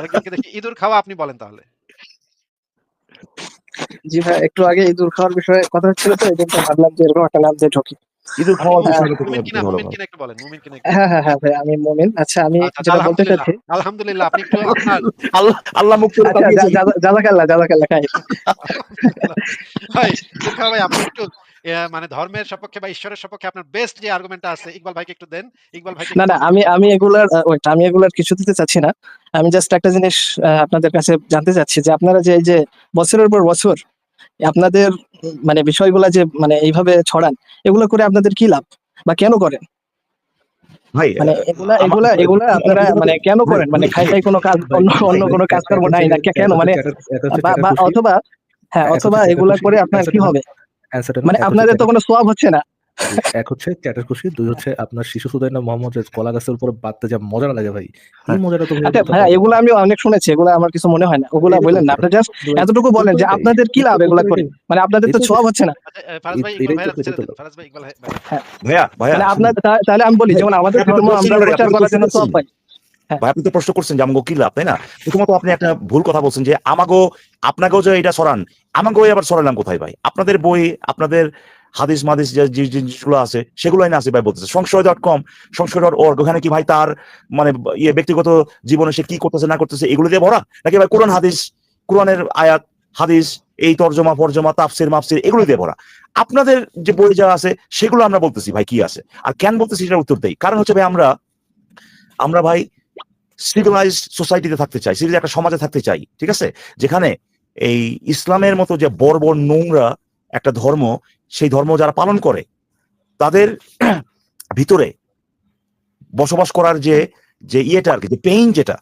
আরেকজনকে দেখি ইঁদুর খাওয়া আপনি বলেন তাহলে। জি ভাই একটু আগে ইঁদুর খাওয়ার বিষয়ে কথা হচ্ছিল তো এজন্য ভাবলাম যে এরকম একটা নাম দিয়ে ঢুকি। ইঁদুর খাওয়ার হ্যাঁ, তো মুমিন কিনা, মুমিন কিনা একটু বলেন, মুমিন কিনা হ্যাঁ, হ্যাঁ, হ্যাঁ ভাই আমি মুমিন। আচ্ছা আমি আচ্ছা, যেটা বলতে চাচ্ছি আলহামদুলিল্লাহ আপনি একটু আল্লাহ আল্লাহ আচ্ছা তাকিয়েছে। জা জা জাযাকাল্লাহ জাযাকাল্লাহ খাই। ভাই ভাই আপনি একটু মানে ধর্মের সপক্ষে বা ঈশ্বরের সপক্ষে আপনার বেস্ট যে আর্গুমেন্টটা আছে ইকবাল ভাইকে একটু দেন। ইকবাল ভাইকে না, না আমি আমি এগুলার আমি এগুলার কিছু দিতে চাচ্ছি না। আমি জাস্ট একটা জিনিস আপনাদের কাছে জানতে চাচ্ছি যে আপনারা যে এই যে বছরের পর বছর আপনাদের মানে বিষয়গুলা যে মানে এইভাবে ছড়ান, এগুলো করে আপনাদের কি লাভ? বা কেন করেন? ভাই মানে এগুলা এগুলা এগুলা আপনারা মানে কেন করেন? মানে খাই খাই কোনো কাজ অন্য অন্য কোনো কাজকর্ম নাই না কেন মানে অথবা হ্যাঁ অথবা এগুলা করে আপনার কি হবে? মানে আপনাদের তো কোনো সোয়াব হচ্ছে না। এক হচ্ছে খুশি দুই হচ্ছে আপনার শিশু সুদাইনা মোহাম্মদের কলা গাছের উপরে বাঁধতে যা মজা লাগে ভাই এই মজাটা তো আচ্ছা ভাইয়া এগুলা আমি অনেক শুনেছি। এগুলা আমার কিছু মনে হয় না। ওগুলা বললেন না। আপনি জাস্ট এতটুকু বলেন যে আপনাদের কি লাভ এগুলা করে? মানে আপনাদের তো সোয়াব হচ্ছে না। ভাই ভাই ভাই ভাইয়া ভাইয়া মানে আপনার তাহলে আমি বলি যেমন আমাদের আমরা প্রচার করার জন্য। সোয়াব পাই। ভাই, আপনি তো প্রশ্ন করছেন যে আমাগো কি লাভ, তাই না? প্রথমত আপনি একটা ভুল কথা বলছেন যে আমাগো আপনাকেও যে এটা সরান আমাগো আবার সরালাম কোথায় ভাই? আপনাদের বই, আপনাদের হাদিস মাদিস যে জিনিসগুলো আছে, সেগুলোই না আছে ভাই বলতেছে। সংশয় ডট কম সংশয় ডট org ওখানে কি ভাই তার মানে ইয়ে ব্যক্তিগত জীবনে সে কি করতেছে, না করতেছে, এগুলো দিয়ে ভরা? নাকি ভাই কোরআন হাদিস, কোরআনের আয়াত, হাদিস, এই তর্জমা, ফরজমা, তাফসির, মাফসির, এগুলো দিয়ে ভরা। আপনাদের যে বই যা আছে, সেগুলো আমরা বলতেছি ভাই কি আছে? আর কেন বলতেছি সেটার উত্তর দেই। কারণ হচ্ছে ভাই আমরা আমরা ভাই সিভিলাইজ সোসাইটিতে থাকতে চাই সিভিল একটা সমাজে থাকতে চাই, ঠিক আছে? যেখানে এই ইসলামের মতো যে বর্বর নোংরা একটা ধর্ম, সেই ধর্ম যারা পালন করে, তাদের ভিতরে বসবাস করার যে যে ইয়েটা আর কি, যে পেইন যেটা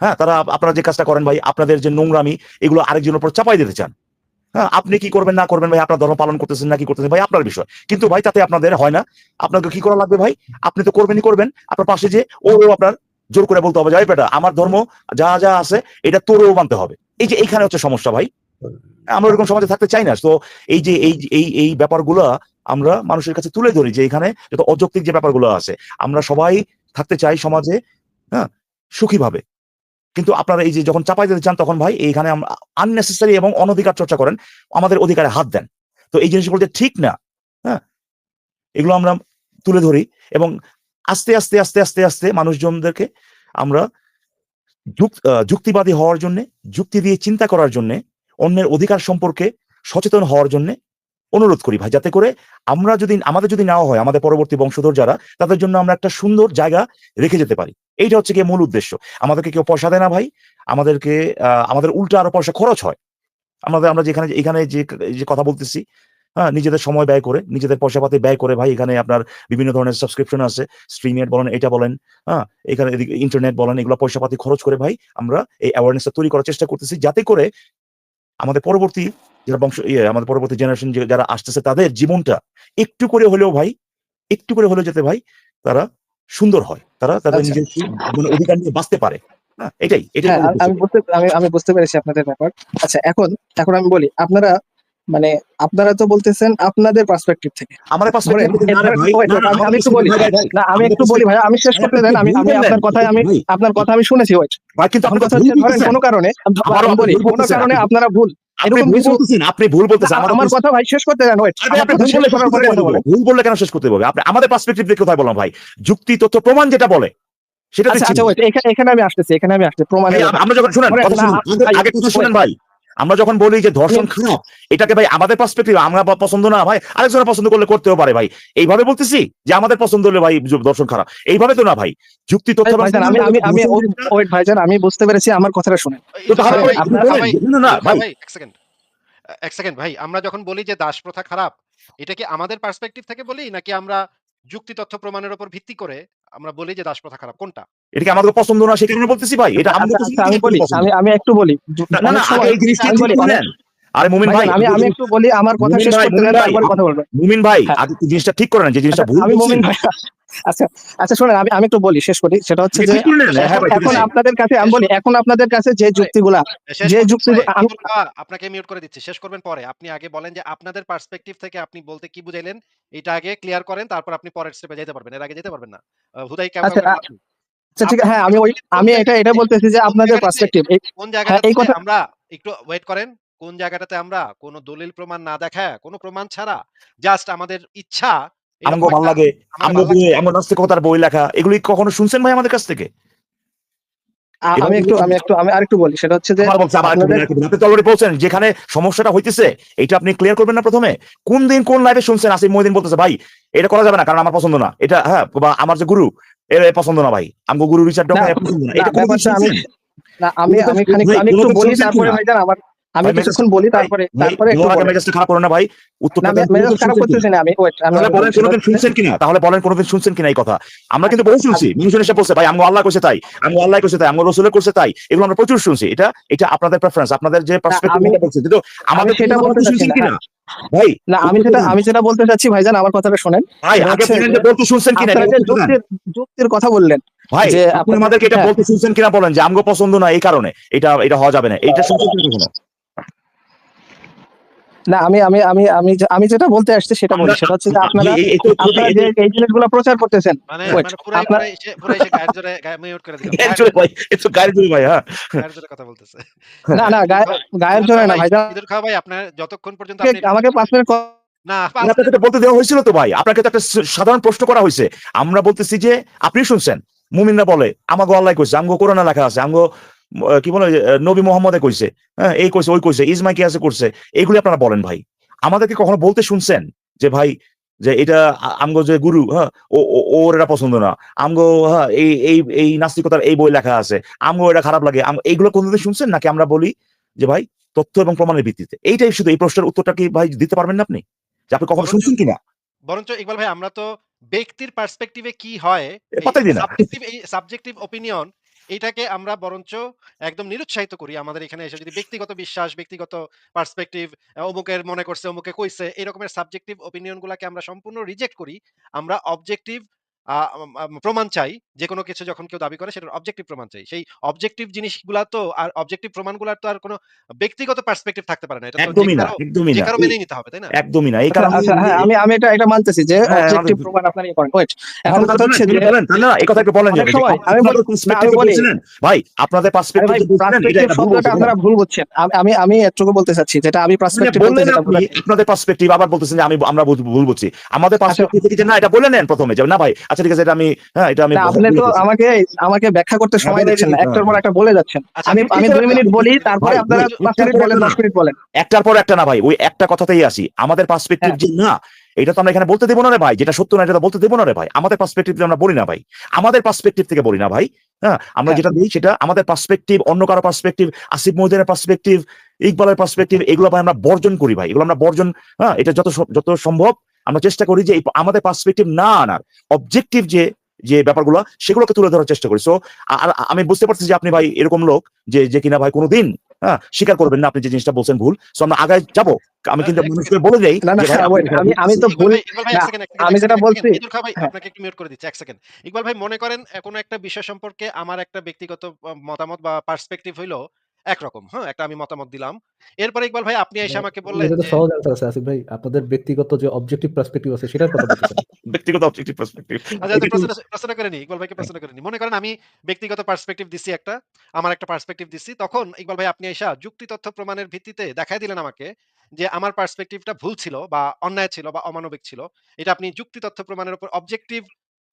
হ্যাঁ? তারা আপনারা যে কাজটা করেন ভাই, আপনাদের যে নোংরামি, এগুলো আরেকজনের উপর চাপাই দিতে চান। হ্যাঁ? আপনি কি করবেন, না করবেন ভাই? আপনার ধর্ম পালন করতেছেন, না কি করতেছেন ভাই? আপনার বিষয়। কিন্তু ভাই, তাতে আপনাদের হয় না। আপনাকে কি করা লাগবে ভাই? আপনি তো করবেনই করবেন। আপনার পাশে যে ও আপনার জোর করে বলতে হবে যাই বেটা, আমার ধর্ম যা যা আছে, এটা তোরেও মানতে হবে। এই যে এইখানে হচ্ছে সমস্যা ভাই। আমরা এরকম সমাজে থাকতে চাই না। তো এই যে, এই এই এই ব্যাপারগুলো আমরা মানুষের কাছে তুলে ধরি যে, এখানে যত অযৌক্তিক যে ব্যাপারগুলো আছে, আমরা সবাই থাকতে চাই সমাজে হ্যাঁ সুখীভাবে। কিন্তু আপনারা এই যে যখন চাপাই দিতে চান তখন ভাই, এইখানে আননেসেসারি এবং অনধিকার চর্চা করেন, আমাদের অধিকারে হাত দেন। তো এই জিনিসগুলো ঠিক না হ্যাঁ এগুলো আমরা তুলে ধরি এবং আস্তে আস্তে আস্তে আস্তে আস্তে মানুষজনদেরকে আমরা যুক- যুক্তিবাদী হওয়ার জন্য, যুক্তি দিয়ে চিন্তা করার জন্য, অন্যের অধিকার সম্পর্কে সচেতন হওয়ার জন্য অনুরোধ করি ভাই। যাতে করে আমরা যদি, আমাদের যদি নেওয়া হয়, আমাদের পরবর্তী বংশধর যারা, তাদের জন্য আমরা একটা সুন্দর জায়গা রেখে যেতে পারি। এইটা হচ্ছে গিয়ে মূল উদ্দেশ্য। আমাদেরকে কেউ পয়সা দেয় না ভাই। আমাদেরকে আমাদের উল্টা আরও পয়সা খরচ হয়। আমাদের, আমরা যেখানে, এখানে যে কথা বলতেছি হ্যাঁ নিজেদের সময় ব্যয় করে নিজেদের পয়সা পাতি ব্যয় করে ভাই এখানে আপনার বিভিন্ন ধরনের সাবস্ক্রিপশন আছে স্ট্রিমেট বলেন এটা বলেন হ্যাঁ এখানে ইন্টারনেট বলেন এগুলো পয়সা পাতি খরচ করে ভাই আমরা এই অ্যাওয়ারনেসটা তৈরি করার চেষ্টা করতেছি যাতে করে আমাদের পরবর্তী যারা বংশ ইয়ে আমাদের পরবর্তী জেনারেশন যারা আসতেছে তাদের জীবনটা একটু করে হলেও ভাই একটু করে হলেও যাতে ভাই তারা সুন্দর হয় তারা তাদের আচ্ছা। নিজের মানে অধিকার নিয়ে বাঁচতে পারে হ্যাঁ এটাই এটাই হ্যাঁ আমি-। বুঝতে আমি আমি বুঝতে পেরেছি আপনাদের ব্যাপার। আচ্ছা এখন এখন আমি বলি আপনারা মানে আপনারা তো বলতেছেন আপনাদের পার্সপেক্টিভ থেকে। আমাদের পাশে ধরেন, না রে ধরেন, ভাই, wait, না, না, আমি- একটু বলি। না আমি একটু বলি ভাই আমি শেষ করতে দেন আমি আমি আপনার কথায় আমি আপনার কথা আমি শুনেছি ভাই, কিন্তু আমার আপনি কথা ধরেন কোনো কারণে কোনো কারণে আপনারা ভুল। আপনি ভুল বলতেছেন আমার কথা ভাই শেষ করতে দেন ওয়েট ভুল বললে কথা কেন শেষ করতে হবে? আপনি আমাদের পার্সপেক্টিভ দিয়ে কোথায় বললাম ভাই? যুক্তি তথ্য প্রমাণ যেটা বলে সেটা আচ্ছা আচ্ছা এখানে আমি আসতেছি এখানে আমি আসছি প্রমাণ আমরা যখন শুনেন কথা আগে- কথা শুনেন ভাই। আমরা যখন বলি যে ধর্ষণ খারাপ এটাকে ভাই আমাদের পার্সপেক্টিভ আমরা পছন্দ না ভাই আরেকজনের পছন্দ করলে করতেও পারে ভাই। এইভাবে বলতেছি যে আমাদের পছন্দ হলে ভাই দর্শন খারাপ। এইভাবে তো না ভাই। যুক্তি তথ্য ভাইজান, আমি আমি আমি ওয়েট ভাইজান আমি বুঝতে পেরেছি আমার কথাটা শুনেন। তো তাহলে ভাই, আপনার- বলেন, ভাই, না, না, ভাই, ভাই। এক সেকেন্ড এক সেকেন্ড ভাই আমরা যখন বলি যে দাস প্রথা খারাপ এটা কি আমাদের পার্সপেক্টিভ থেকে বলি নাকি আমরা যুক্তি তথ্য প্রমাণের উপর ভিত্তি করে আমরা বলি যে দাস প্রথা খারাপ। কোনটা? এটা কি আমাদের পছন্দ না সেটা কারণে বলতেছি ভাই। এটা আমাদের আচ্ছা, আচ্ছা, আমি বলি তাহলে আমি আমি একটু বলি। না, না না আগে এই জিনিসটা বলি, আরে মুমিন ভাই আমি আমি একটু বলি আমার কথা শেষ করতে কথা বলবেন। মুমিন ভাই হ্যাঁ। আগে জিনিসটা ঠিক করে নেন যে জিনিসটা আচ্ছা, ভুল আমি মুমিন ভাই। আচ্ছা আচ্ছা শুনেন আমি আমি একটু বলি শেষ করি। সেটা হচ্ছে যে হ্যাঁ এখন আপনাদের কাছে আমি বলি এখন আপনাদের কাছে যে যুক্তিগুলা যে যুক্তি আপনাকে মিউট করে দিচ্ছি শেষ করবেন পরে। আপনি আগে বলেন যে আপনাদের পার্সপেক্টিভ থেকে আপনি বলতে কি বুঝাইলেন এটা আগে ক্লিয়ার করেন তারপর আপনি পরের স্টেপে যেতে পারবেন এর আগে যেতে পারবেন না। হুদাই কেমন আচ্ছা? আচ্ছা ঠিক আছে হ্যাঁ আমি ওই কোন আমি এটা এটা বলতেছি যে আপনাদের পার্সপেক্টিভ কোন জায়গাটাতে হ্যাঁ, কথা- আমরা একটু ওয়েট করেন কোন জায়গাটাতে আমরা কোন দলিল প্রমাণ না দেখায় কোন প্রমাণ ছাড়া জাস্ট আমাদের ইচ্ছা এরকম আমাকে ভালো লাগে। নাস্তিকতার বই লেখা এগুলি কখনো শুনছেন ভাই আমাদের কাছ থেকে আমি একটু আমি একটু আমি আরেকটু বলি সেটা হচ্ছে যে। আপনি বলছেন যেখানে সমস্যাটা হইতেছে এটা আপনি ক্লিয়ার করবেন না প্রথমে কোন দিন কোন লাইভে শুনছেন আসিফ মহিদিন বলতেছে ভাই এটা করা যাবে না কারণ আমার পছন্দ না এটা হ্যাঁ বা আমার যে গুরু এর পছন্দ না ভাই আমগো গুরু রিচার্ড পছন্দ না এটা আমি- না আমি আমি খানিক আমি একটু বলি তারপরে? ভাইজান আমার আমি কিছুক্ষণ বলি তারপরে তারপরে। মেজাজটা খারাপ করো না ভাই। উত্তরটা মেজাজ খারাপ শুনছেন করতেছি কিনা? না আমি wait, তাহলে বলেন কোনোদিন শুনছেন কিনা? তাহলে বলেন কোনোদিন শুনছেন কিনা এই কথা? আমরা কিন্তু বহু শুনছি। মানুষজন এসে বলছে ভাই আমি আল্লাহ করছে তাই। আমি আল্লাহ করছে তাই। আমি রসুলের করছে তাই। এগুলো আমরা প্রচুর শুনছি। এটা এটা আপনাদের প্রেফারেন্স আপনাদের যে পার্সপেক্টিভ বলছে। কিন্তু আমাদের সেটা বলতে শুনছেন কিনা? ভাই না আমি যেটা আমি যেটা বলতে চাচ্ছি ভাইজান আমার কথাটা শোনেন। ভাই আগে বলতে শুনছেন কিনা। যুক্তির কথা বললেন ভাই আপনি আমাদেরকে এটা হ্যাঁ। বলতে শুনছেন কিনা বলেন যে আমগো পছন্দ না এই কারণে। এটা এটা হওয়া যাবে না। এটা শুনছেন কিনা না আমি আমি আমি আমি আমি যেটা বলতে আসছি সেটা বলি সেটা হচ্ছে যে আপনারা আপনারা যে এই জিনিসগুলো প্রচার করতেছেন আপনার- পুরাই এসে পুরাই এসে গায়ের জোরে গায়ে মিউট করে দিলাম গায়ের জোরে ভাই এ গায়ের জোরে ভাই হ্যাঁ। গায়ের জোরে কথা বলতেছে। না না গায়ে- গায়ের জোরে না খাওয়া ভাই আপনার যতক্ষণ পর্যন্ত আমাকে- আপনি আমাকে পাঁচ মিনিট না আপনাকে তো বলতে দেওয়া হয়েছিল তো ভাই আপনাকে তো একটা সাধারণ প্রশ্ন করা হয়েছে। আমরা বলতেছি যে আপনি শুনছেন মুমিনরা বলে আমাগো আল্লাহ কইছে আমগো কোরআনে লেখা আছে আমগো কি বলে নবী মোহাম্মদে কইছে হ্যাঁ এই কইছে ওই কইছে ইসমাই কি আছে করছে এইগুলি আপনারা বলেন ভাই। আমাদেরকে কখনো বলতে শুনছেন যে ভাই যে এটা আমগো যে গুরু হ্যাঁ ওর এটা পছন্দ না। আমগো হ্যাঁ এই এই এই নাস্তিকতার এই বই লেখা আছে আমগো এটা খারাপ লাগে এইগুলো কোনদিন শুনছেন? নাকি আমরা বলি যে ভাই তথ্য এবং প্রমাণের ভিত্তিতে? এইটাই শুধু এই প্রশ্নের উত্তরটা কি ভাই দিতে পারবেন না আপনি? যে আপনি কখনো শুনছেন কিনা? বরঞ্চ ইকবাল ভাই আমরা তো ব্যক্তির পার্সপেক্টিভে কি হয় সাবজেক্টিভ ওপিনিয়ন এটাকে আমরা বরঞ্চ একদম নিরুৎসাহিত করি আমাদের এখানে এসে। যদি ব্যক্তিগত বিশ্বাস, ব্যক্তিগত পার্সপেক্টিভ অমুকের মনে করছে, অমুকে কইছে, এরকমের সাবজেক্টিভ ওপিনিয়ন গুলাকে আমরা সম্পূর্ণ রিজেক্ট করি, আমরা অবজেক্টিভ প্রমাণ চাই যে কোনো কিছু যখন কেউ দাবি করে সেটার অবজেক্টিভ প্রমাণ চাই। সেই অবজেক্টিভ জিনিসগুলা তো আর অবজেক্টিভ প্রমাণগুলার তো আর কোনো ব্যক্তিগত পার্সপেক্টিভ থাকতে পারে না। এটা যে একদমই না একদমই না। কারও মেনেই নিতে হবে তাই না? একদমই না এই আচ্ছা, কারণে আচ্ছা হ্যাঁ আমি আমি এটা এটা মানতেছি যে হ্যাঁ, অবজেক্টিভ প্রমাণ আপনার ইয়ে করেন। ওয়েট এখন কথা হচ্ছে যে বলেন না এই কথা একটু বলেন যে আমি আপনাদের বলি- perspective বলছিলেন, ভাই আপনাদের পার্সপেক্টিভ ভাই পার্সপেক্টিভ শব্দটা আপনারা ভুল বুঝছেন। আমি আমি এটুকু বলতে চাচ্ছি যেটা আমি পার্সপেক্টিভ বলতে যেটা আপনাদের পার্সপেক্টিভ আবার বলতেছেন যে আমি আমরা ভুল- বুঝছি। আমাদের পার্সপেক্টিভ থেকে যে না এটা বলে নেন প্রথমে যে না ভাই আচ্ছা ঠিক আছে এটা আমি হ্যাঁ এটা আমি আপনি তো আমাকে আমাকে ব্যাখ্যা করতে সময় বলে দিচ্ছেন না। একটার হ্যাঁ। পর একটা বলে যাচ্ছেন। আচ্ছা, আমি আমি দুই মিনিট বলি তারপরে আপনারা পাঁচ মিনিট বলেন দশ মিনিট বলেন। একটার পর একটা না ভাই ওই একটা কথাতেই আসি। আমাদের পার্সপেক্টিভ হ্যাঁ। যে না এটা তো আমরা এখানে বলতে দেবো না রে ভাই যেটা সত্য না এটা বলতে দেবো না রে ভাই। আমাদের পার্সপেক্টিভ আমরা বলি না ভাই। আমাদের পার্সপেক্টিভ থেকে বলি না ভাই। হ্যাঁ আমরা হ্যাঁ। যেটা দিই সেটা আমাদের পার্সপেক্টিভ অন্য কারও পার্সপেক্টিভ আসিফ মহিদের পার্সপেক্টিভ ইকবালের পার্সপেক্টিভ এগুলো ভাই আমরা বর্জন করি ভাই। এগুলো আমরা বর্জন হ্যাঁ এটা যত যত সম্ভব আমরা চেষ্টা করি যে আমাদের পার্সপেক্টিভ না আনার। অবজেক্টিভ যে যে ব্যাপারগুলো সেগুলোকে তুলে ধরার চেষ্টা করি। সো আর আমি বুঝতে পারছি যে আপনি ভাই এরকম লোক যে যে কিনা ভাই কোনোদিন হ্যাঁ স্বীকার করবেন না আপনি যে জিনিসটা বলছেন ভুল। সো আমরা আগায় যাব। আমি কিন্তু মানুষকে বলে দেই না না যে ভাই, আপনি wait, আমি আমি তো ভুল আমি যেটা বলছি- ভাই। আপনাকে একটু মিউট করে দিচ্ছি এক সেকেন্ড ইকবাল ভাই মনে করেন কোনো একটা বিষয় সম্পর্কে আমার একটা ব্যক্তিগত মতামত বা পার্সপেক্টিভ হইল একরকম হ্যাঁ? একটা আমি মতামত দিলাম। এরপরে ইকবাল ভাই আপনি এসে আমাকে বললেন এটা তো সহজ আনসার আছে আসিফ ভাই। আপনাদের ব্যক্তিগত যে অবজেক্টিভ পার্সপেক্টিভ আছে সেটার কথা বলতেছেন ব্যক্তিগত অবজেক্টিভ পার্সপেক্টিভ আচ্ছা আচ্ছা, প্রশ্ন প্রশ্ন করে নি ইকবাল ভাইকে প্রশ্ন করে নি। মনে করেন আমি ব্যক্তিগত পার্সপেক্টিভ দিছি একটা আমার একটা পার্সপেক্টিভ দিছি তখন ইকবাল ভাই আপনি এসা যুক্তি তথ্য প্রমাণের ভিত্তিতে দেখাই দিলেন আমাকে যে আমার পার্সপেক্টিভটা ভুল ছিল বা অন্যায় ছিল বা অমানবিক ছিল। এটা আপনি যুক্তি তথ্য প্রমাণের উপর অবজেক্টিভ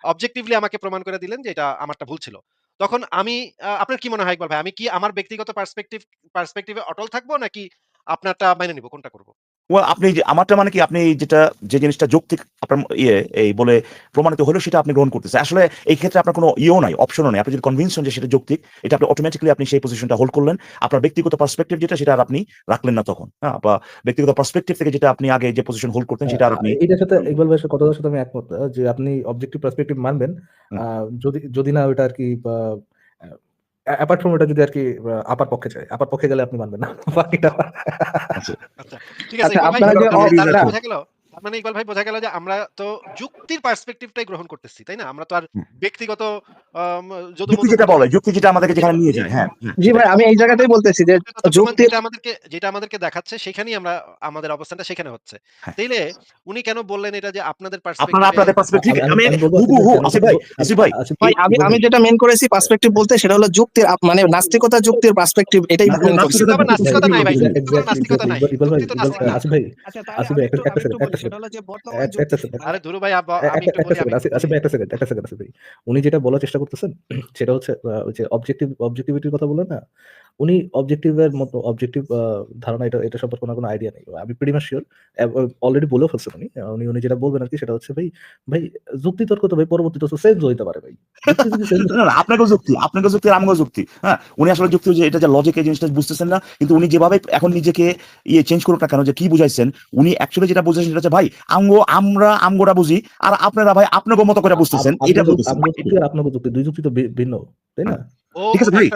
অবজেক্টিভলি আমাকে প্রমাণ করে দিলেন যে এটা আমারটা ভুল ছিল। তখন আমি আপনার কি মনে হয় ইকবাল ভাই? আমি কি আমার ব্যক্তিগত পার্সপেক্টিভ পার্সপেক্টিভে অটল থাকব নাকি আপনারটা মেনে নিব? কোনটা করব? Well, আপনি যে- আমারটা মানে কি আপনি যেটা যে জিনিসটা যৌক্তিক আপনার ইয়ে এই বলে প্রমাণিত হলো সেটা আপনি গ্রহণ করতেছেন। আসলে এই ক্ষেত্রে আপনার কোনো ইয়েও নাই অপশনও নাই। আপনি যদি কনভিন্স হন যে সেটা যৌক্তিক এটা আপনি অটোমেটিক্যালি আপনি সেই পজিশনটা হোল্ড করলেন। আপনার ব্যক্তিগত পার্সপেক্টিভ যেটা সেটা আর আপনি রাখলেন না তখন হ্যাঁ? বা ব্যক্তিগত পার্সপেক্টিভ থেকে যেটা আপনি আগে যে পজিশন হোল্ড করতেন সেটা আর আপনি এটার সাথে ইকবাল ভাইয়ের কথাটার সাথে আমি একমত যে আপনি অবজেক্টিভ পার্সপেক্টিভ মানবেন। যদি যদি না ওটা আর কি অ্যাপার্ট ফ্রম ওটা যদি আর কি আপার পক্ষে চাই আপার পক্ষে গেলে আপনি মানবেন না। বাকিটা আচ্ছা ঠিক আছে আচ্ছা, ইকবাল ভাই আপনারা মানে ইকবাল ভাই বোঝা গেল যে আমরা তো যুক্তির পার্সপেক্টিভটাই গ্রহণ করতেছি তাই না? আমরা তো আর ব্যক্তিগত যুক্তি যেটা বলে যুক্তি যেটা আমাদেরকে যেখানে নিয়ে যায় হ্যাঁ হ্যাঁ। জি ভাই আমি এই জায়গাতেই বলতেছি যে যুক্তির যেটা আমাদেরকে যেটা আমাদেরকে দেখাচ্ছে সেখানেই আমরা আমাদের অবস্থানটা সেখানে হচ্ছে। হ্যাঁ। তাইলে উনি কেন বললেন এটা যে আপনাদের আপনারা আপনাদের পার্সপেক্টিভ আমি- আসিফ ভাই আসিফ ভাই। ভাই আমি আমি যেটা মেন করেছি পার্সপেক্টিভ বলতে সেটা হলো যুক্তির মানে নাস্তিকতা যুক্তির পার্সপেক্টিভ এটাই মেন করেছি নাস্তিকতা নাই ভাই যুক্তি নাস্তিকতা নাই। ভাই, যুক্তি আসিফ ভাই আচ্ছা আসিফ ভাই, একটু একটা- বলি, বলি। উনি যেটা বলার চেষ্টা করতেছেন সেটা হচ্ছে অবজেক্টিভ অবজেক্টিভিটির কথা বলেন না? উনি অবজেক্টিভের মতো অবজেক্টিভ ধারণা এটা এটা সম্পর্কে কোনো আইডিয়া নেই। আমি প্রিটি মাস শিওর অলরেডি বলেও ফেলছেন উনি। উনি উনি যেটা বলবেন আর কি সেটা হচ্ছে ভাই ভাই যুক্তি তর্ক তো ভাই পরবর্তীতে চেঞ্জ হইতে পারে ভাই। আপনাকেও যুক্তি আপনাকেও যুক্তি আর আমাকেও যুক্তি। হ্যাঁ উনি আসলে যুক্তি যে এটা যে লজিক এই জিনিসটা বুঝতেছেন না কিন্তু উনি যেভাবে এখন নিজেকে ইয়ে চেঞ্জ করুক না কেন যে কি বুঝাইছেন উনি অ্যাকচুয়ালি যেটা বুঝাইছেন সেটা হচ্ছে ভাই আমগো আমরা আমগোটা বুঝি আর আপনারা ভাই আপনাকে মতো করে বুঝতেছেন এটা আপনার যুক্তি দুই যুক্তি তো ভিন্ন তাই না? ও ঠিক আছে ভাই।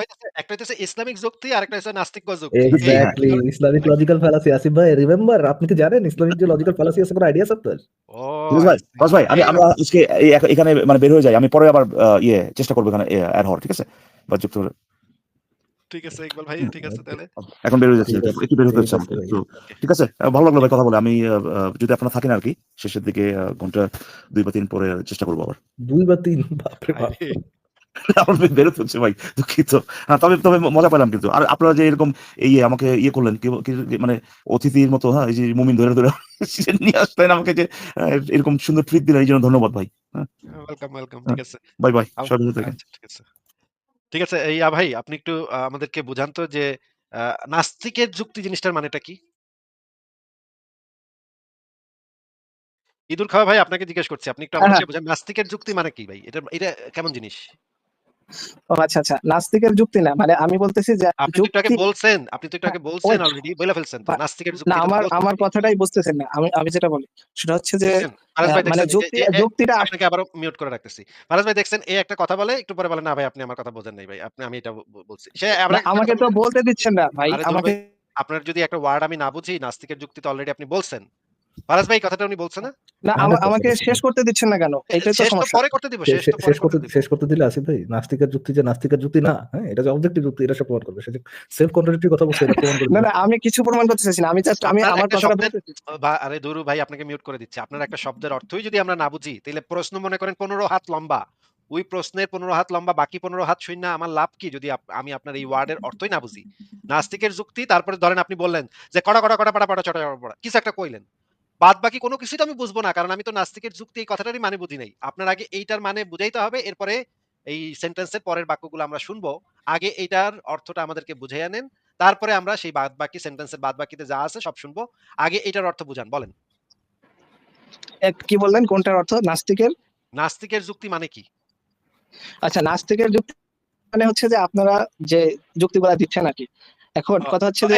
একটা হইতেছে ইসলামিক যুক্তি আর একটা হচ্ছে নাস্তিক যুক্তি। Exactly Islamic logical fallacy Asif ভাই রিমেম্বার আপনি কি জানেন ইসলামিক যে লজিক্যাল ফ্যালাসি আছে কোনো আইডিয়া আছে আপনার? ও ভাই ফিরোজ ভাই আমি আমরা আজকে এখানে মানে বের হয়ে যাই আমি পরে আবার ইয়ে চেষ্টা করব এখানে অ্যাড হওয়ার ঠিক আছে? বা যুক্ত হলে। ঠিক আছে ইকবাল ভাই ঠিক আছে তাহলে। এখন বের হয়ে যাচ্ছে ঠিক আছে, একটু বের হতে হচ্ছে আছে আমাকে ভাই। তো ঠিক আছে ভালো লাগল ভাই কথা বলে আমি যদি আপনারা থাকেন আর কি শেষের দিকে ঘণ্টা দুই বা তিন পরে চেষ্টা করব আবার। দুই বা তিন বাপরে বাপ। আমার বেরোতে হচ্ছে ভাই দুঃখিত। হ্যাঁ তবে তবে মজা পেলাম কিন্তু। আর আপনারা যে এরকম এই ইয়ে আমাকে ইয়ে করলেন মানে অতিথির মতো হ্যাঁ এই যে মুমিন ধরে ধরে নিয়ে আসলেন আমাকে যে এরকম সুন্দর ট্রিট দিলেন এই জন্য ধন্যবাদ ভাই। ওয়েলকাম ওয়েলকাম ঠিক আছে। বাই বাই সবাই ভালো থাকেন। আচ্ছা, ঠিক আছে। ঠিক আছে এই ভাই আপনি একটু আমাদেরকে বুঝান তো যে আহ, নাস্তিকের যুক্তি জিনিসটার মানেটা কি? ইদুল খাওয়া ভাই আপনাকে জিজ্ঞেস করছি আপনি একটু হ্যাঁ, আমাকে বুঝান নাস্তিকের যুক্তি মানে কি ভাই? এটা এটা কেমন জিনিস? ও আচ্ছা আচ্ছা। নাস্তিকের যুক্তি না মানে আমি বলতেছি যে আপনি তো বলছেন আপনি তো আগে বলছেন অলরেডি বলে ফেলছেন তো। নাস্তিকের যুক্তি না আমার। আমার কথাটাই বুঝতেছেন না। আমি আমি যেটা বলি সেটা হচ্ছে যে মানে যুক্তি যুক্তিটা আপনাকে আবারও মিউট করে রাখতেছি। ফারাজ ভাই দেখছেন এই একটা কথা বলে একটু পরে বলে না ভাই আপনি আমার কথা বোঝেন নাই ভাই আপনি আমি এটা বলছি। সে আবার আমাকে তো বলতে দিচ্ছেন না ভাই আমাকে আপনার যদি একটা ওয়ার্ড আমি না বুঝি নাস্তিকের যুক্তি তো অলরেডি আপনি বলছেন। ভাই কথাটা উনি বলছেন না? না আমাকে শেষ করতে দিচ্ছেন না কেন? এটাই তো সমস্যা। পরে করতে দিব শেষ তো শেষ করতে শেষ করতে দিলে আসিফ ভাই নাস্তিকের যুক্তি যে নাস্তিকের যুক্তি না হ্যাঁ এটা যে অবজেক্টিভ যুক্তি এটা সে প্রমাণ করবে। সে সেলফ কন্ট্রাডিক্টরি কথা বলছে এটা প্রমাণ করবে। না না আমি কিছু প্রমাণ করতে চাইছি না আমি জাস্ট আমি আপনার আমার একটা কথাটা শব্দের- আরে দুরু ভাই আপনাকে মিউট করে দিচ্ছি। আপনার একটা শব্দের অর্থই যদি আমরা না বুঝি তাহলে প্রশ্ন মনে করেন পনেরো হাত লম্বা। ওই প্রশ্নের পনেরো হাত লম্বা বাকি পনেরো হাত শূন্য আমার লাভ কি যদি আমি আপনার এই ওয়ার্ডের অর্থই না বুঝি? নাস্তিকের যুক্তি তারপরে ধরেন আপনি বললেন যে কড়া কড়া কড়া পাড়া পাড়া চটা চটা পড়া কিছু একটা কইলেন। বাদ বাকি কোনো কিছুই তো আমি বুঝব না কারণ আমি তো নাস্তিকের যুক্তি এই কথাটারই মানে বুঝি নাই। আপনার আগে এইটার মানে বুঝাইতে হবে এরপরে এই সেন্টেন্সের পরের বাক্যগুলো আমরা শুনব। আগে এইটার অর্থটা আমাদেরকে বুঝাইয়া নেন তারপরে আমরা সেই বাদ বাকি সেন্টেন্সের বাদ বাকিতে যা আছে সব শুনব। আগে এটার অর্থ বুঝান বলেন। এক- কি বললেন? কোনটার অর্থ? নাস্তিকের? নাস্তিকের যুক্তি মানে কি? আচ্ছা নাস্তিকের যুক্তি মানে হচ্ছে যে আপনারা যে যুক্তিগুলা দিচ্ছেন আর কি এখন কথা হচ্ছে যে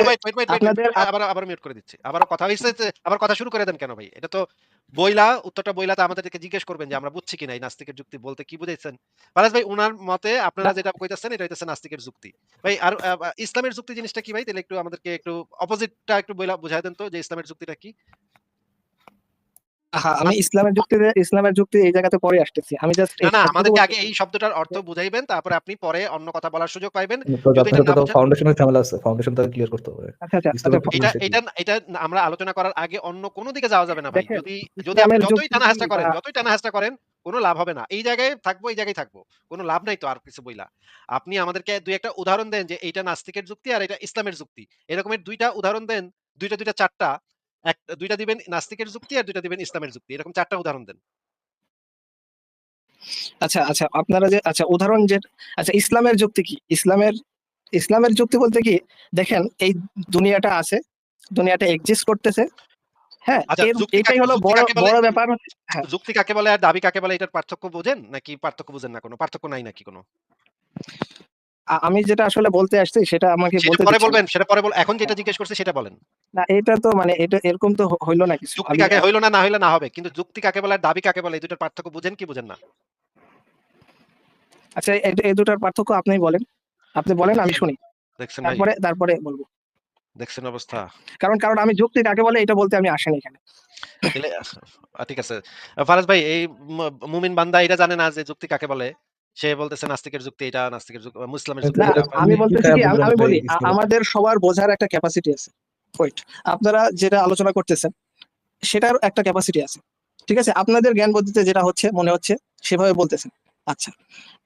আপনাদের আবার আবার মিউট করে দিচ্ছি। আবার কথা হইছে আবার কথা শুরু করে দেন কেন ভাই? এটা তো বইলা উত্তরটা বইলা তো আমাদেরকে জিজ্ঞেস করবেন যে আমরা বুঝছি কিনা এই নাস্তিকের যুক্তি বলতে কি বুঝাইছেন ফারাজ ভাই উনার মতে আপনারা যেটা কইতাছেন এটা হইতাছে নাস্তিকের যুক্তি। ভাই আর ইসলামের যুক্তি জিনিসটা কি ভাই? তাহলে একটু আমাদেরকে একটু অপোজিটটা একটু বইলা বুঝাই দেন তো যে ইসলামের যুক্তিটা কি? আমি ইসলামের যুক্তি ইসলামের যুক্তি এই জায়গাতে পরে আসতেছি। আমি জাস্ট না না আমাদেরকে আগে এই শব্দটার অর্থ বুঝাইবেন তারপরে আপনি পরে অন্য কথা বলার সুযোগ পাইবেন। তো এটা তো ফাউন্ডেশনের ঝামেলা আছে ফাউন্ডেশন তাকে ক্লিয়ার করতে হবে। আচ্ছা আচ্ছা আচ্ছা, এটা এটা এটা আমরা আলোচনা করার আগে অন্য কোনো দিকে যাওয়া যাবে না ভাই। যদি যদি আপনি যতই টানা হাসটা করেন যতই টানা হাসটা করেন কোনো লাভ হবে না। এই জায়গায় থাকব এই জায়গায় থাকব। কোনো লাভ নাই তো আর কিছু বইলা। আপনি আমাদেরকে দুই একটা উদাহরণ দেন যে এইটা নাস্তিকের যুক্তি আর এটা ইসলামের যুক্তি। এরকমের দুইটা উদাহরণ দেন দুইটা দুইটা চারটা। দুইটা দিবেন নাস্তিকের যুক্তি আর দুইটা দিবেন ইসলামের যুক্তি। এরকম চারটা উদাহরণ দেন। আচ্ছা আচ্ছা আপনারা যে আচ্ছা উদাহরণ যে আচ্ছা ইসলামের যুক্তি কি? ইসলামের ইসলামের যুক্তি বলতে কি দেখেন এই দুনিয়াটা আছে দুনিয়াটা এক্সিস্ট করতেছে হ্যাঁ আচ্ছা, এটাই হলো বড় বড় ব্যাপার হ্যাঁ। যুক্তি কাকে বলে আর দাবি কাকে বলে এটার পার্থক্য বোঝেন? নাকি পার্থক্য বোঝেন না কোনো? পার্থক্য নাই নাকি কোনো? আমি যেটা আসলে বলতে আসছি সেটা আমাকে বলতে পরে বলবেন সেটা পরে বল এখন যেটা জিজ্ঞেস করছে সেটা বলেন না এটা তো মানে এটা এরকম তো হইল না কিছু যুক্তি কাকে হইল না না হইল না হবে কিন্তু যুক্তি কাকে বলে দাবি কাকে বলে এই দুটার পার্থক্য বুঝেন কি বুঝেন না আচ্ছা এই এই দুটার পার্থক্য আপনি বলেন আপনি বলেন আমি শুনি দেখছেন ভাই তারপরে তারপরে বলব দেখছেন অবস্থা? কারণ কারণ আমি যুক্তি কাকে বলে এটা বলতে আমি আসিনি এখানে। ঠিক আছে। ফারাজ ভাই এই মুমিন বান্দা এটা জানে না যে যুক্তি কাকে বলে? সে বলতেছে নাস্তিকের যুক্তি এটা, নাস্তিকের যুক্তি মুসলিমের যুক্তি আমি বলতেছি আমি বলি আমাদের সবার বোঝার একটা ক্যাপাসিটি আছে। ওয়েট আপনারা যেটা আলোচনা করতেছেন সেটার একটা ক্যাপাসিটি আছে। ঠিক আছে? আপনাদের জ্ঞান বুদ্ধিতে যেটা হচ্ছে মনে হচ্ছে সেভাবে বলতেছেন। আচ্ছা।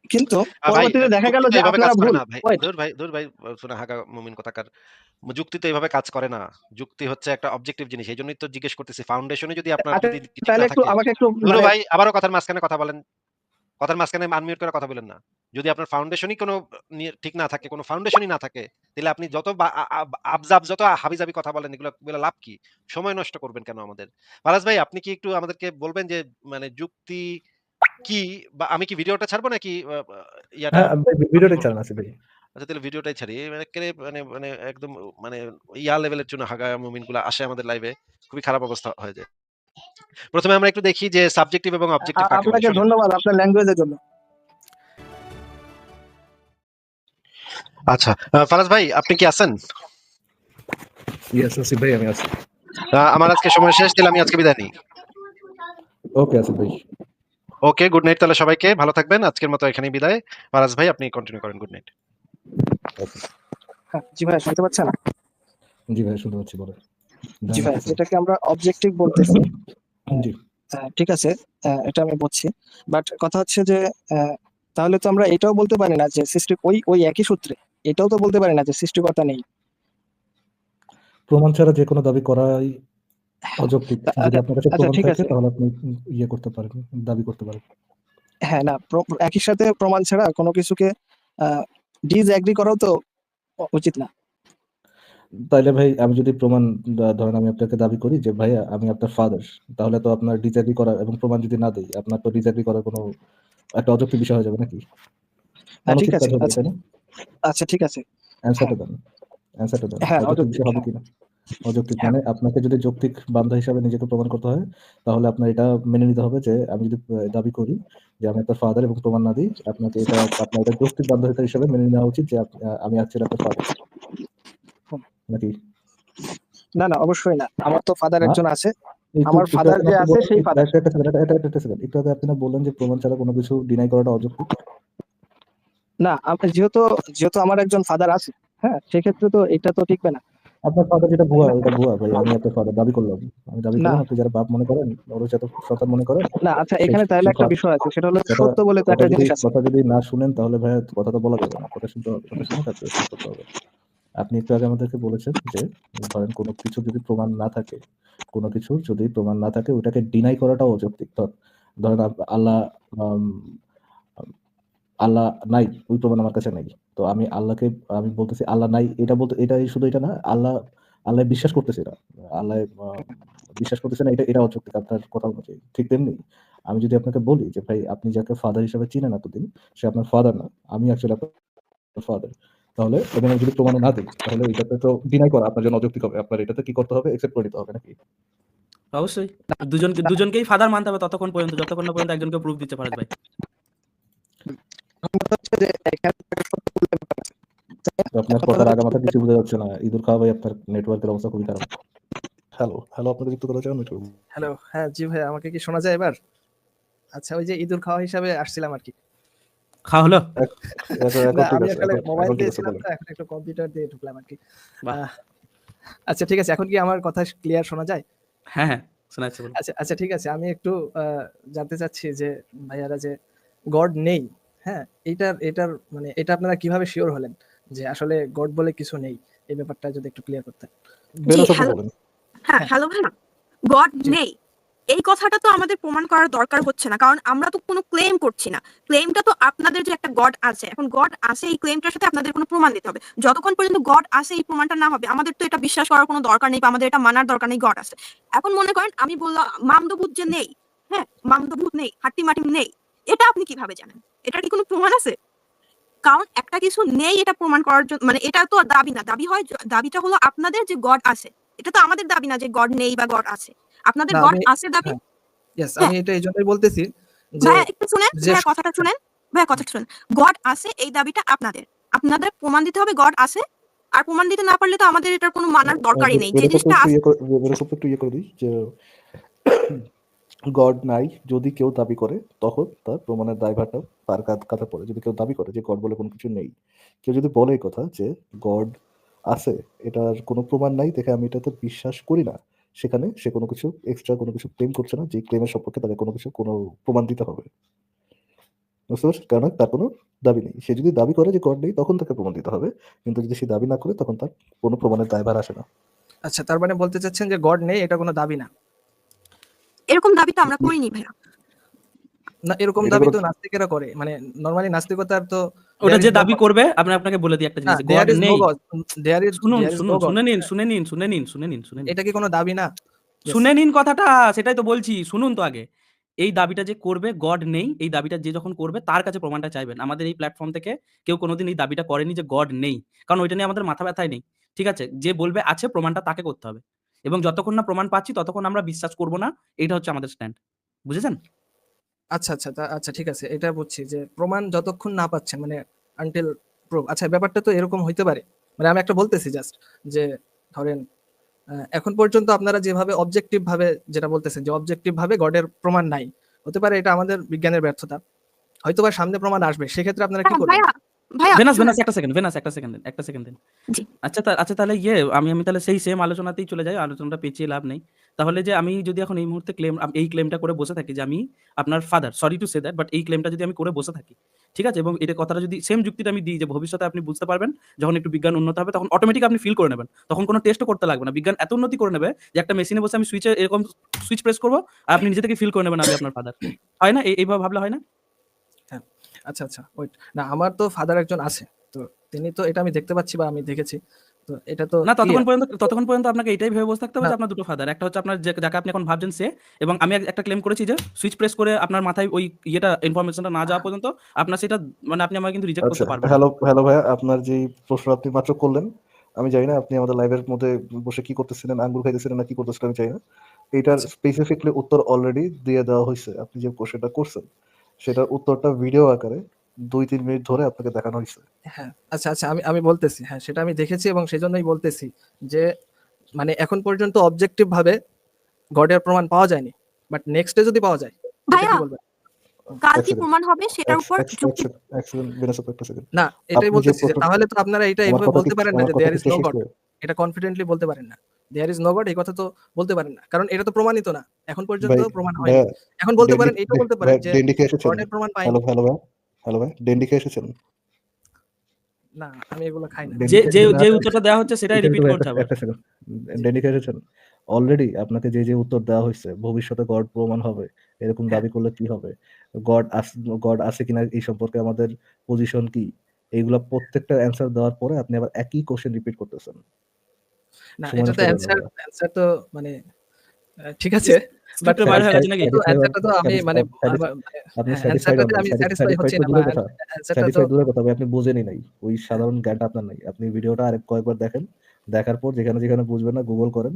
কিন্তু পরবর্তীতে দেখা গেল যে আপনারা কাজ করে ভুল। না ভাই। ধুর ভাই, শোনা হাগা মুমিন কোথাকার। যুক্তি তো এভাবে কাজ করে না। যুক্তি হচ্ছে একটা অবজেক্টিভ জিনিস। এজন্যই তো জিজ্ঞেস করতেছি ফাউন্ডেশনে যদি আপনার আচ্ছা যদি তাহলে একটু আমাকে একটু মানে ভাই আবারও কথার মাঝখানে কথা বলেন। কথার মাঝখানে আনমিউট করে কথা বলেন না। যদি আপনার ফাউন্ডেশনই কোনো ঠিক না থাকে, কোনো ফাউন্ডেশনই না থাকে, তাহলে আপনি যত আবজাব যত হাবিজাবি কথা বলেন এগুলো এগুলো লাভ কি? সময় নষ্ট করবেন কেন আমাদের? ফারাজ ভাই আপনি কি একটু আমাদেরকে বলবেন যে মানে যুক্তি কি? বা আমি কি ভিডিওটা ছাড়বো নাকি ইয়াটা হ্যাঁ, বলব? চালান আছে ভাই। আচ্ছা তাহলে ভিডিওটাই ছাড়ি। মানে মানে মানে একদম মানে ইয়া লেভেলের জন্য হাগা মুমিনগুলা আসে আমাদের লাইভে। খুবই খারাপ অবস্থা হয়ে যায়। ১ম এ আমরা একটু দেখি যে সাবজেক্টিভ এবং অবজেক্টিভ কাকে বলে? আপনাকে ধন্যবাদ আপনার ল্যাঙ্গুয়েজের জন্য। আচ্ছা। ফারাজ ভাই আপনি কি আছেন? ইয়েস আসিফ ভাই আমি আছি। আমার আজকে সময় শেষ তাহলে আমি আজকে বিদায় নিই। ওকে আসিফ ভাই। ওকে গুড নাইট তাহলে সবাইকে। ভালো থাকবেন। আজকের মতো এখানেই বিদায়। ফারাজ ভাই আপনি কন্টিনিউ করেন। Good night. হ্যাঁ, জি ভাই শুনতে পাচ্ছেন? জি ভাই শুনতে পাচ্ছি বলেন। জি ভাই এটাকে আমরা অবজেক্টিভ বলতেছি। হ্যাঁ, ঠিক আছে। এটা আমি বুঝছি। বাট কথা হচ্ছে যে তাহলে তো আমরা এটাও বলতে পারি না যে সৃষ্টি ওই ওই একই সূত্রে এটাও তো বলতে পারি না যে সৃষ্টিকর্তা নেই। প্রমাণ ছাড়া যেকোনো দাবি করাই অযৌক্তিক। যদি আচ্ছা, আপনার কাছে আচ্ছা প্রমাণ ঠিক থাকে আছে। তাহলে আপনি ইয়ে করতে পারেন, দাবি করতে পারেন। হ্যাঁ, না একই সাথে প্রমাণ ছাড়া কোনো কিছুকে আ ডিসএগ্রি করাও তো উচিত না। তাইলে ভাই আমি যদি প্রমাণ ধরেন আমি আপনাকে দাবি করি যে ভাইয়া আমি আপনার ফাদার। তাহলে তো আপনার ডিসএগ্রি করা এবং প্রমাণ যদি না দেই আপনার তো ডিসএগ্রি করার কোনো একটা অযৌক্তিক বিষয় হয়ে যাবে নাকি? হ্যাঁ, ঠিক আছে। আচ্ছা? আচ্ছা ঠিক আছে। অ্যান্সারটা। দেন। অ্যান্সারটা দেন। হ্যাঁ, অযৌক্তিক হবে হ্যাঁ। কিনা? অযৌক্তিক। মানে আপনাকে যদি যৌক্তিক বান্দা হিসাবে নিজেকে প্রমাণ করতে হয়, তাহলে আপনার এটা মেনে নিতে হবে যে আমি যদি দাবি করি যে আমি আপনার ফাদার এবং প্রমাণ না দিই, আপনাকে এটা আপনার এটা যৌক্তিক বাধ্যবাধকতা হিসেবে মেনে নেওয়া উচিত যে আমি অ্যাকচুয়ালি আপনার ফাদার। নাকি? না, না অবশ্যই না। আমার তো ফাদার হ্যাঁ? একজন আছে। আমার ফাদার যে আছে সেই ফাদার। এটা এটা সেকেন্ড। একটু আপনি বললেন যে প্রমাণ ছাড়া কোনো কিছু ডিনাই করাটা অযৌক্তিক। না, আপনি যেহেতু যেহেতু আমার একজন ফাদার আছে, হ্যাঁ? সেক্ষেত্রে তো এটা তো টিকবে না। আপনার ফাদার যেটা ভুয়া? ওটা ভুয়া ভাই। আমি আপনার ফাদার দাবি করলাম। আমি দাবি না। করলাম আপনি যারা বাপ মনে করেন, নবজাতক সন্তান মনে করেন, না, আচ্ছা এখানে তাহলে একটা বিষয় আছে। সেটা হলো সত্য বলে তো একটা জিনিস আছে। কথা যদি না শুনেন তাহলে ভাইয়া কথা তো বলা যাবে না। কথা শুনতে হবে। কথা শুনে তারপরে শেষ করতে হবে। আপনি একটু আগে আমাদেরকে বলেছেন যে ধরেন কোনো কিছু যদি প্রমাণ না থাকে, কোনো কিছু যদি প্রমাণ না থাকে ওটাকে ডিনাই করাটাও অযৌক্তিক। ধরেন আল্লাহ আল্লাহ নাই, ওই প্রমাণ আমার কাছে নাই। তো আমি আল্লাহকে আমি বলতেছি আল্লাহ নাই এটা বলতে এটা শুধু এটা না, আল্লাহ আল্লাহ বিশ্বাস করতেছি না। আল্লাহ বিশ্বাস করতেছে না এটা এটা অযৌক্তিক আপনার কথা অনুযায়ী। ঠিক তেমনি আমি যদি আপনাকে বলি যে ভাই আপনি যাকে ফাদার হিসাবে চিনেন এতদিন, সে আপনার ফাদার না। আমি অ্যাকচুয়ালি আপনার ফাদার। তাহলে এবং আমি যদি প্রমাণও না দেই, তাহলে এটাতে তো ডিনাই করা আপনার জন্য অযৌক্তিক হবে। আপনার এটাতে কি করতে হবে? অ্যাকসেপ্ট করে নিতে হবে নাকি? অবশ্যই। দুজনকে দুজনকেই ফাদার মানতে হবে ততক্ষণ পর্যন্ত যতক্ষণ না পর্যন্ত একজনকে প্রুফ দিতে পারে ভাই। আপনার কথা কথার হলো আগামাথা কিছু বোঝা যাচ্ছে না। ইদুর খাওয়া ভাই আপনার নেটওয়ার্কের অবস্থা খুবই খারাপ। হ্যালো, হ্যালো আপনাকে যুক্ত করা একটু? হ্যালো, হ্যাঁ, জি ভাই আমাকে কি শোনা যায় এবার? আচ্ছা ওই যে ইঁদুর খাওয়া হিসাবে আসছিলাম আরকি। খাওয়া হলো? আমি আসলে মোবাইল। তো এখন একটু কম্পিউটার দিয়ে ঢুকলাম। বাহ! আহ আচ্ছা ঠিক আছে। এখন কি আমার কথা ক্লিয়ার শোনা যায়? হ্যাঁ, হ্যাঁ। শোনা যাচ্ছে আচ্ছা, আচ্ছা ঠিক আছে। আমি একটু জানতে চাচ্ছি যে ভাইয়ারা যে গড নেই, হ্যাঁ? এইটার এটার মানে এটা আপনারা কীভাবে শিওর হলেন? যে আসলে গড বলে কিছু নেই। এই ব্যাপারটা যদি একটু ক্লিয়ার করতেন। হ্যাঁ, হ্যাঁ। হ্যালো ভাইয়া। গড নেই। এই কথাটা তো আমাদের প্রমাণ করার দরকার হচ্ছে না। কারণ আমরা তো কোনো ক্লেম করছি না। ক্লেমটা তো আপনাদের যে একটা গড আছে। এখন গড আছে এই ক্লেমটার সাথে আপনাদের কোনো প্রমাণ দিতে হবে। যতক্ষণ পর্যন্ত গড আছে এই প্রমাণটা না হবে আমাদের তো এটা বিশ্বাস করার কোনো দরকার নেই বা আমাদের এটা মানার দরকার নেই গড আছে। এখন মনে করেন আমি বললাম মামদভূত যে নেই, হ্যাঁ? মামদভূত নেই, হাট্টিমাটিম নেই। এটা আপনি কীভাবে জানেন? এটার কি কোনো প্রমাণ আছে? কারণ একটা কিছু নেই এটা প্রমাণ করার জন্য মানে এটা তো দাবি না। দাবি হয় দাবিটা হলো আপনাদের যে গড আছে। এটা তো আমাদের দাবি না যে গড নেই বা গড আছে। আপনাদের গড আছে দাবি হ্যাঁ। ইয়েস হ্যাঁ। আমি এটা এইজন্যই বলতেছি যে একটু শুনেন, যে ভাইয়া কথাটা শুনেন, ভাইয়া কথাটা শুনেন। গড আছে এই দাবিটা আপনাদের। আপনাদের প্রমাণ দিতে হবে গড আছে। আর প্রমাণ দিতে না পারলে তো আমাদের এটার কোনো মানার দরকারই নেই যে জিনিসটা আছে ইয়ে একটু ইয়ে করে দিই যে গড নাই যদি কেউ দাবি করে তখন তার প্রমাণের দায়ভারটা তার কাঁধ- কাঁধে পড়ে যদি কেউ দাবি করে যে গড বলে কোনো কিছু নেই কেউ যদি বলে এই কথা যে গড আছে এটার কোনো প্রমাণ নাই দেখে আমি এটাতে বিশ্বাস করি না। সেখানে সে কোনো কিছু এক্সট্রা কোনো কিছু ক্লেম করছে না যে ক্লেমের সম্পর্কে তাকে কোনো কিছু কোনো প্রমাণ দিতে হবে। বুঝতে পারছেন? কারণ তার কোনো দাবি নেই। সে যদি দাবি করে যে গড নেই তখন তাকে প্রমাণ দিতে হবে। কিন্তু যদি সে দাবি না করে তখন তার কোনো প্রমাণের দায়ভার আসে না। আচ্ছা তার মানে বলতে চাচ্ছেন যে গড নেই এটা কোনো দাবি না? এরকম দাবি তো আমরা করিনি ভাইয়া। না এরকম দাবি তো নাস্তিকেরা করে। মানে নরমালি নাস্তিকতার তো ওটা যে দাবি করবে আপনি আপনাকে বলে দিই একটা জিনিস গড নেই। দেয়ার ইজ শুনুন শুনুন শুনে নিন শুনে নিন শুনে নিন শুনে নিন শুনে নিন। এটা কি কোনো দাবি না? শুনে নিন কথাটা সেটাই তো বলছি শুনুন তো আগে। এই দাবিটা যে করবে গড নেই এই দাবিটা যে যখন করবে তার কাছে প্রমাণটা চাইবেন। আমাদের এই প্ল্যাটফর্ম থেকে কেউ কোনোদিন এই দাবিটা করেনি যে গড নেই কারণ ওইটা নিয়ে আমাদের মাথা ব্যথাই নেই ঠিক আছে? যে বলবে আছে প্রমাণটা তাকে করতে হবে। এবং যতক্ষণ না প্রমাণ পাচ্ছি ততক্ষণ আমরা বিশ্বাস করব না এটা হচ্ছে আমাদের স্ট্যান্ড বুঝেছেন? আচ্ছা আচ্ছা তা- আচ্ছা ঠিক আছে এটা বুঝছি যে প্রমাণ যতক্ষণ না পাচ্ছেন মানে আনটিল প্রুফ আচ্ছা ব্যাপারটা তো এরকম হইতে পারে মানে আমি একটা বলতেছি জাস্ট যে ধরেন এখন পর্যন্ত আপনারা যেভাবে অবজেক্টিভ ভাবে যেটা বলতেছেন যে অবজেক্টিভ ভাবে গডের প্রমাণ নাই হতে পারে এটা আমাদের বিজ্ঞানের ব্যর্থতা হয়তো বা সামনে প্রমাণ আসবে সেক্ষেত্রে আপনারা কি হ্যাঁ, করবেন? ভাইয়া ভাইয়া ভেনাস শুনুন, ভেনাস একটা সেকেন্ড ভেনাস একটা সেকেন্ড একটা সেকেন্ড দিন জি। আচ্ছা তা- আচ্ছা তাহলে ইয়ে আমি আমি তাহলে সেই সেম আলোচনাতেই চলে যাই আলোচনাটা পেঁচিয়ে লাভ নেই। তাহলে যে আমি যদি এখন এই মুহূর্তে ক্লেম এই ক্লেমটা করে বসে থাকি যে আমি আপনার father sorry to say that but এই ক্লেমটা যদি আমি করে বসে থাকি, ঠিক আছে? এবং এটা কথাটা যদি সেম যুক্তিটা আমি দিই যে ভবিষ্যতে আপনি বুঝতে পারবেন, যখন একটু বিজ্ঞান উন্নত হবে, তখন অটোমেটিক আপনি ফিল করে নেবেন। তখন কোনো টেস্টও করতে লাগবে না। বিজ্ঞান এত উন্নতি করে নেবে যে একটা মেশিনে বসে আমি সুইচে এরকম সুইচ প্রেস করব আর আপনি নিজে থেকে ফিল করে নেবেন আমি আপনার ফাদার হয় না? এইভাবে ভাবলে হয় না? আচ্ছা আচ্ছা ওয়েট না, আমার তো ফাদার একজন আছে। তো তিনি তো, এটা আমি দেখতে পাচ্ছি বা আমি দেখেছি। তো এটা তো না ততক্ষণ পর্যন্ত ততক্ষণ পর্যন্ত আপনাকে এটাই ভেবে বসে থাকতে হবে যে আপনার দুটো ফাদার একটা হচ্ছে আপনার যাকে আপনি এখন ভাবছেন সে এবং আমি একটা ক্লেম করেছি যে সুইচ প্রেস করে আপনার মাথায় ওই ইয়েটা ইনফরমেশনটা না যাওয়া পর্যন্ত আপনার সেটা মানে আপনি আমাকে কিন্তু রিজেক্ট আচ্ছা করতে পারবেন হ্যালো হ্যালো ভাইয়া আপনার যে প্রশ্ন আপনি মাত্র করলেন আমি জানি না আপনি আমাদের লাইভের মধ্যে বসে কি করতেছিলেন আঙ্গুর খাইতেছিলেন না কি করতেছিলেন আমি জানি না। এটার স্পেসিফিকলি উত্তর অলরেডি দিয়ে দেওয়া হয়েছে আপনি যে কোশ্চেনটা করছেন সেটার উত্তরটা ভিডিও আকারে দুই তিন মিনিট ধরে আপনাকে দেখানো হয়েছে। হ্যাঁ আচ্ছা আচ্ছা আমি আমি বলতেছি হ্যাঁ সেটা আমি দেখেছি এবং সেই জন্যই বলতেছি যে মানে এখন পর্যন্ত অবজেক্টিভ ভাবে গডের প্রমাণ পাওয়া যায়নি বাট নেক্সট ডে যদি পাওয়া যায় ভাইয়া বলবেন? কাল কি প্রমাণ হবে সেটার উপর। না এটাই বলতেছি যে তাহলে তো আপনারা এটা এইভাবে বলতে পারেন না যে দেয়ার ইজ নো গড এটা কনফিডেন্টলি বলতে পারেন না। দেয়ার ইজ নো গড এই কথা তো বলতে পারেন না। কারণ এটা তো প্রমাণিত না। এখন পর্যন্ত প্রমাণ হয়নি। এখন বলতে পারেন এটাও বলতে পারেন যে গডের প্রমাণ পাইনি হ্যালো ভাই ভাই ডেন্ডিকে এসেছেন? না আমি এগুলো খাই না। যে যে যে উত্তরটা দেওয়া হচ্ছে সেটাই রিপিট করতে হবে একটা সেকেন্ড ডেন্ডিকে এসেছেন? অলরেডি আপনাকে যে যে উত্তর দেওয়া হয়েছে ভবিষ্যতে গড প্রমাণ হবে এরকম। দাবি করলে কি হবে? গড গড আছে কিনা এই সম্পর্কে আমাদের পজিশন কি? এইগুলা প্রত্যেকটা অ্যান্সার দেওয়ার পরে আপনি আবার একই কোশ্চেন রিপিট করতেছেন। না এটা তো অ্যান্সার। অ্যান্সার তো মানে ঠিক আছে। বাট বাইরে হয়ে গেছে নাকি? কিন্তু তো আমি মানে আপনি স্যাটিসফাই হচ্ছি না দূরের কথা বুঝেনই নাই। ওই সাধারণ জ্ঞানটা আপনার নাই। আপনি ভিডিওটা আরেক কয়েকবার দেখেন দেখার পর যেখানে যেখানে বুঝবেন না গুগল করেন।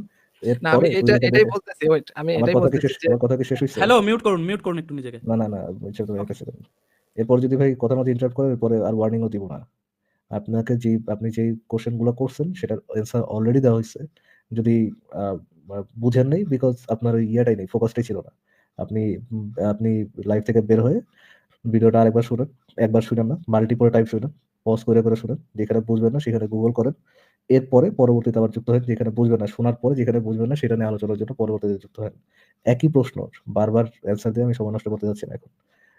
আমি এটা এটাই বলতেছি ওয়েট আমি এটাই বলতেছি শেষ কথা কি শেষ হয়েছে? হ্যালো মিউট করুন মিউট করুন একটু নিজেকে। না না না বলছি তো একটা সেকেন্ড এরপর যদি ভাই কথা মতো ইন্টারাপ্ট করেন এরপরে আর ওয়ার্নিংও দিব না। আপনাকে যে আপনি যে কোশ্চেনগুলো করছেন সেটার অ্যান্সার অলরেডি দেওয়া হয়েছে। যদি বুঝেন নাই বিকজ আপনার ওই ইয়েটাই নেই ফোকাসটাই ছিল না। আপনি আপনি লাইভ থেকে বের হয়ে ভিডিওটা আরেকবার শুনেন, একবার শুনেন না মাল্টিপল টাইপ শুনেন পজ করে করে শুনেন, যেখানে বুঝবেন না সেখানে গুগল করেন। এরপরে পরবর্তীতে আবার যুক্ত হয় যেখানে বুঝবেন না, শোনার পরে যেখানে বুঝবেন না সেটা নিয়ে আলোচনার জন্য পরবর্তীতে যুক্ত হয় একই প্রশ্ন, বারবার অ্যান্সার দিয়ে আমি সময় নষ্ট করতে যাচ্ছি না এখন।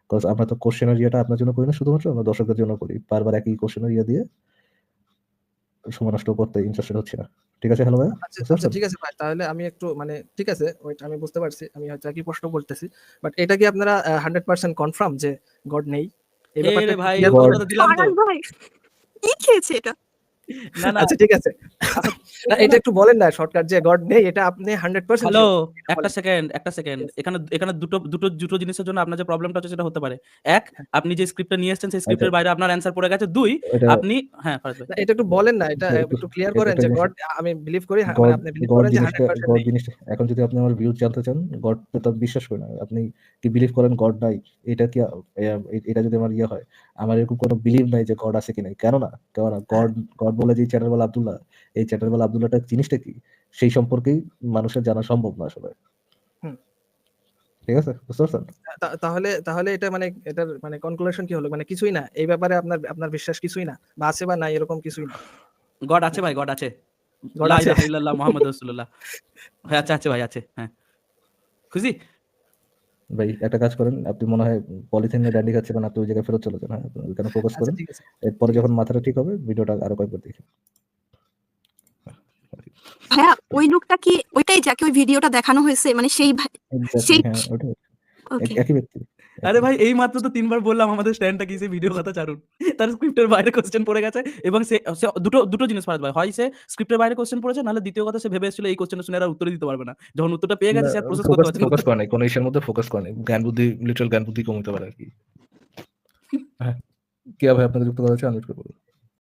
বিকজ আমরা তো কোশ্চেনের ইয়েটা আপনার জন্য করি না, শুধুমাত্র আমরা দর্শকদের জন্য করি। বারবার একই কোশ্চেনের ইয়ে দিয়ে সময় নষ্ট করতে ইন্টারেস্টেড হচ্ছে না। ঠিক আছে হ্যালো ভাই? আচ্ছা আচ্ছা ঠিক আছে ভাই তাহলে আমি একটু মানে ঠিক আছে ওইটা আমি বুঝতে পারছি আমি হয়তো একই প্রশ্ন বলতেছি বাট এটা কি আপনারা হান্ড্রেড পার্সেন্ট কনফার্ম যে গড নেই? এই ব্যাপারে ব্যাপারটা ভাই দিলাম তো। ভাই কি খেয়েছে এটা? না না। আচ্ছা ঠিক আছে। না, এটা একটু বলেন না শর্টকাট যে গড নেই এটা আপনি হান্ড্রেড পার্সেন্ট হ্যালো একটা সেকেন্ড একটা সেকেন্ড এখানে এখানে দুটো দুটো দুটো জিনিসের জন্য আপনার যে প্রবলেমটা হচ্ছে সেটা হতে পারে। এক আপনি যে স্ক্রিপ্টটা নিয়ে এসেছেন সেই স্ক্রিপ্টের বাইরে আপনার অ্যান্সার পড়ে গেছে। দুই আপনি হ্যাঁ ফারাজ ভাই এটা একটু বলেন না এটা এটা একটু- ক্লিয়ার করেন যে গড আমি বিলিভ করি হ্যাঁ, মানে আপনি বিলিভ করেন যে জিনিসটা হান্ড্রেড পার্সেন্ট গড জিনিসটা এখন যদি আপনি আমার ভিউ জানতে চান গড তো বিশ্বাস করেন না। আপনি কি বিলিভ করেন গড নাই? এটা কি এটা যদি আমার ইয়ে হয় আমার এরকম কোনো বিলিভ নাই যে গড আছে কি নাই কেননা? কেননা গড গড বলে যে চ্যাটারবাল আব্দুল্লাহ এই চ্যাটারবাল আব্দুল্লাহটা জিনিসটা কি? সেই সম্পর্কেই মানুষের জানা সম্ভব না আসলে। ঠিক আছে? বুঝতে পারছেন? তাহলে তাহলে এটা মানে এটার মানে কনক্লুশন কি হলো? মানে কিছুই না। এই ব্যাপারে আপনার আপনার বিশ্বাস কিছুই না? বা আছে বা নাই এরকম কিছুই না? গড আছে ভাই গড আছে। লা আছে? ইল্লাল্লাহ মুহাম্মদ রাসূলুল্লাহ। হ্যাঁ আছে আছে ভাই আছে। হ্যাঁ। খুশি? ভাই একটা কাজ করেন আপনি মনে হয় পলিথিন নিয়ে ডান্ডি খাচ্ছিলেন আপনি ওই জায়গায় ফেরত চলে যান হ্যাঁ? ওইখানে ফোকাস আচ্ছা করেন। এরপরে যখন মাথাটা ঠিক হবে ভিডিওটা আরও কয়েকবার দেখি। হ্যাঁ ওই লোকটা কি ওইটাই যাকে ওই ভিডিওটা দেখানো হয়েছে মানে সেই ভাই- Exactly, সেই- একই ব্যক্তি। আরে ভাই এই মাত্র তো তিনবার বললাম আমাদের স্ট্যান্ডটা কি সে ভিডিও কথা ছাড়ুন। তার স্ক্রিপ্টের বাইরে কোশ্চেন পড়ে গেছে এবং সে দুটো দুটো জিনিস পারে ভাই। হয় সে স্ক্রিপ্টের বাইরে কোশ্চেন পড়েছে নাহলে দ্বিতীয় কথা সে ভেবে এসেছিল এই কোশ্চেনটা শুনে আর উত্তর দিতে পারবে না। যখন উত্তরটা পেয়ে গেছে সে প্রসেস করতে পারছে ফোকাস করে নাই কোনো ইস্যুর মধ্যে ফোকাস করে নাই। জ্ঞান বুদ্ধি লিটারাল জ্ঞান বুদ্ধি কমতে পারে আর কি। হ্যাঁ। কি ভাই আপনাদের যুক্ত করা হচ্ছে আনমিউট করে বলুন।